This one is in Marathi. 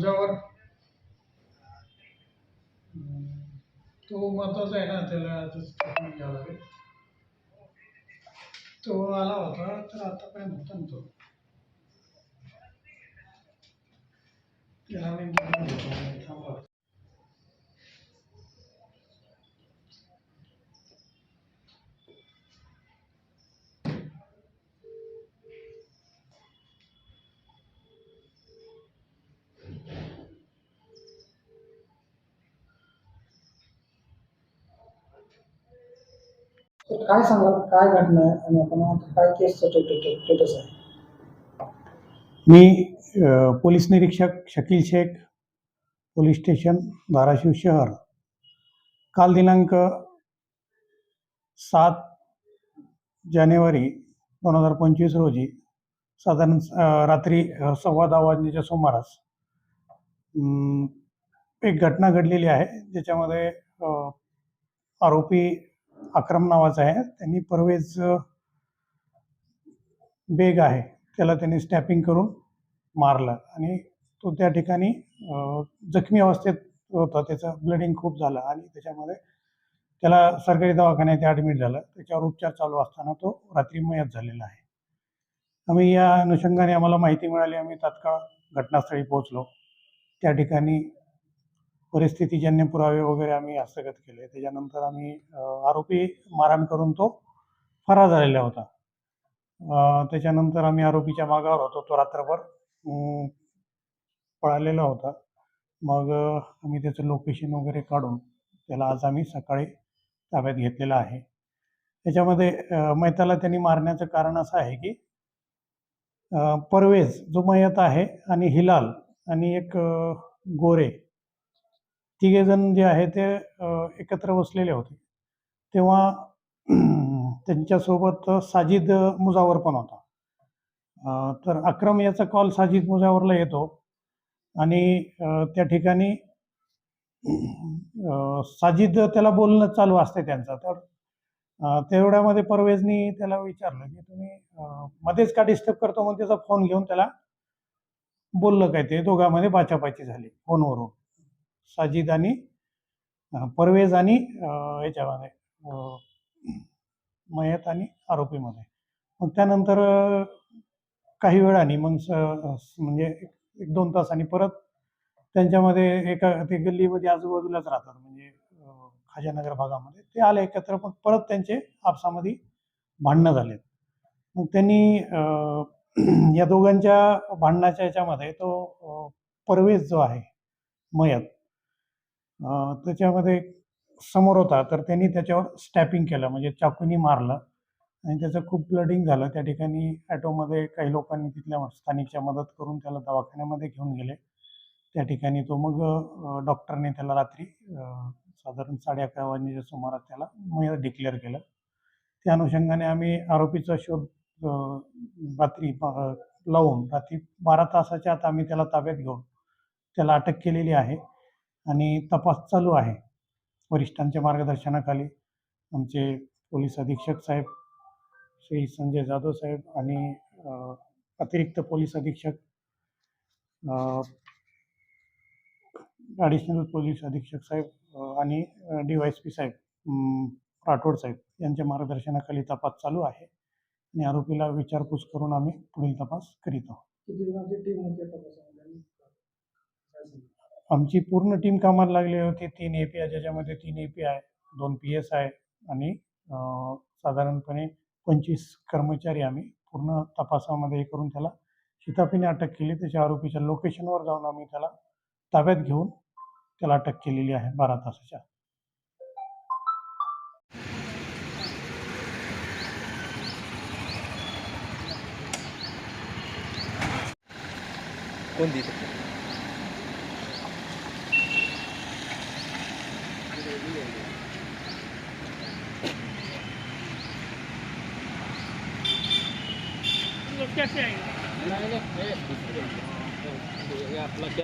तुझ्यावर तो महत्त्वाचा आहे ना त्याला घ्यावं लागेल. तो आला होता तर आता काय म्हणतो ना तो? त्याला मी तर काय सांगाल? काय घटना आहे आणि आपण आता काय केस स्टेटस आहे? मी अ, पोलीस निरीक्षक शकील शेख पोलीस स्टेशन धाराशिव शहर. काल दिनांक सात जानेवारी दोन हजार पंचवीस रोजी साधारण अ, रात्री अ, सव्वा दहा वाजण्याच्या सुमारास अम, एक घटना घडलेली आहे ज्याच्यामध्ये अ, आरोपी अक्रम नावाचा आहे. त्यांनी परवेज बेग आहे. त्याला त्यांनी स्टॅपिंग करून मारलं आणि तो त्या ठिकाणी जखमी अवस्थेत होता. त्याचं ब्लडिंग खूप झालं आणि त्याच्यामध्ये त्याला सरकारी दवाखान्यात ॲडमिट झालं. त्याच्यावर उपचार चालू असताना तो रात्री मयत झालेला आहे. आम्ही या अनुषंगाने आम्हाला माहिती मिळाली. आम्ही तात्काळ घटनास्थळी पोहोचलो. त्या ठिकाणी परिस्थितीजन्य पुरावे वगैरे आम्ही हस्तगत केले त्याच्यानंतर आम्ही आरोपी मारहाण करून तो फरार झालेला होता. त्याच्यानंतर आम्ही आरोपीच्या मागावर होतो तो रात्रभर पळालेला होता. मग आम्ही त्याचं लोकेशन वगैरे काढून त्याला आज आम्ही सकाळी ताब्यात घेतलेला आहे. त्याच्यामध्ये मैताला त्यांनी मारण्याचं कारण असं आहे की परवेज जो मयत आहे आणि हिलाल आणि एक गोरे तिघेजण जे आहे ते एकत्र बसलेले होते. तेव्हा त्यांच्यासोबत साजिद मुजावर पण होता. तर अक्रम याचा कॉल साजिद मुजावरला येतो आणि त्या ठिकाणी साजिद त्याला बोलणं चालू असते त्यांचं. तर तेवढ्यामध्ये परवेजनी त्याला विचारलं की तुम्ही मध्येच का डिस्टर्ब करतो? म्हणून त्याचा फोन घेऊन त्याला बोललं काय ते? दोघांमध्ये बाचापाची झाली फोनवरून. साजिद आणि परवेज आणि याच्यामध्ये मयत आणि आरोपीमध्ये. मग त्यानंतर काही वेळाने मग म्हणजे एक- एक दोन तासांनी परत त्यांच्यामध्ये एका ते गल्लीमध्ये आजूबाजूलाच राहतात. म्हणजे खाजानगर भागामध्ये. ते आले एकत्र पण परत त्यांचे आपसामध्ये भांडणं झालेत. मग त्यांनी या दोघांच्या भांडणाच्या याच्यामध्ये तो परवेज जो आहे मयत त्याच्यामध्ये समोर होता तर त्यांनी त्याच्यावर स्टॅपिंग केलं म्हणजे चाकूनी मारलं. आणि त्याचं खूप ब्लडिंग झालं. त्या ठिकाणी ॲटोमध्ये काही लोकांनी तिथल्या स्थानिकच्या मदत करून त्याला दवाखान्यामध्ये घेऊन गेले. त्या ठिकाणी तो मग डॉक्टरने त्याला रात्री साधारण साडे अकरा वाजण्याच्या सुमारास त्याला मयत डिक्लेअर केलं. त्या अनुषंगाने आम्ही आरोपीचा शोध रात्री लावून रात्री बारा तासाच्या आत आम्ही त्याला ताब्यात घेऊन त्याला अटक केलेली आहे. आणि तपास चालू आहे. वरिष्ठांच्या मार्गदर्शनाखाली आमचे पोलीस अधीक्षक साहेब श्री संजय जाधव साहेब आणि अतिरिक्त पोलीस अधीक्षक ॲडिशनल पोलीस अधीक्षक साहेब आणि डी वाय एस पी साहेब राठोड साहेब यांच्या मार्गदर्शनाखाली तपास चालू आहे आणि आरोपीला विचारपूस करून आम्ही पुढील तपास करीत आहोत किती जणांची टीम होती तपासामध्ये आणि काय सांगाल? आमची पूर्ण टीम कामाला लागली होती. तीन ए पी आय ज्याच्यामध्ये तीन ए पी आय दोन पी एस आय आणि साधारणपणे पंचवीस कर्मचारी आम्ही पूर्ण तपासामध्ये हे करून त्याला शिताफीने अटक केली. त्याच्या आरोपीच्या लोकेशनवर जाऊन आम्ही त्याला ताब्यात घेऊन त्याला अटक केलेली आहे बारा तासाच्या. आत. कोणती